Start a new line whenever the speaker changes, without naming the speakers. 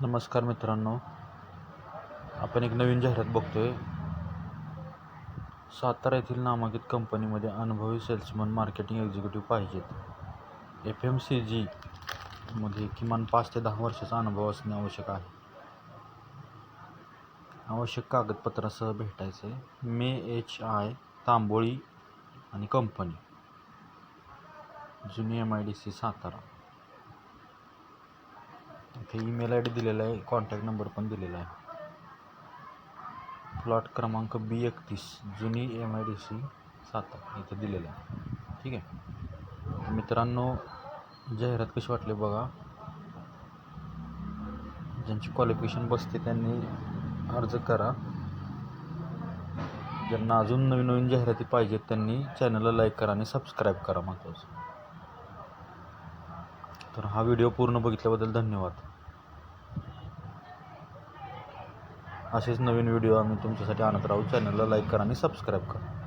नमस्कार मित्रांनो. आपण एक नवीन जाहिरात बघतो आहे सातारा येथील नामांकित कंपनीमध्ये अनुभवी सेल्समन मार्केटिंग एक्झिक्युटिव्ह पाहिजेत. एफ एम सी जीमध्ये किमान पाच ते दहा वर्षाचा अनुभव असणे आवश्यक आहे. आवश्यक कागदपत्रासह भेटायचे. मे एच आय तांबोळी आणि कंपनी. जुनी M I D C Satara. इथे ईमेल आय डी दिलेला आहे कॉन्टॅक्ट नंबर दिलेला आहे. प्लॉट क्रमांक बी एकतीस, जुनी M I D C Satara, इथं दिलेलं ठीक आहे? मित्रांनो, जाहिरात कशी वाटली बघा. ज्यांची क्वालिफिकेशन बसते त्यांनी अर्ज़ करा. ज्यांना अजून नवीन नवीन जाहिराती पाहिजेत त्यांनी चॅनलला लाईक करा आणि सबस्क्राईब करा महत्त्वाचं तर हा व्हिडिओ पूर्ण बघितल्याबद्दल धन्यवाद. असेच नवीन व्हिडिओ आम्ही तुमच्यासाठी आणत राहू. चॅनलला लाईक करा आणि सबस्क्राईब करा.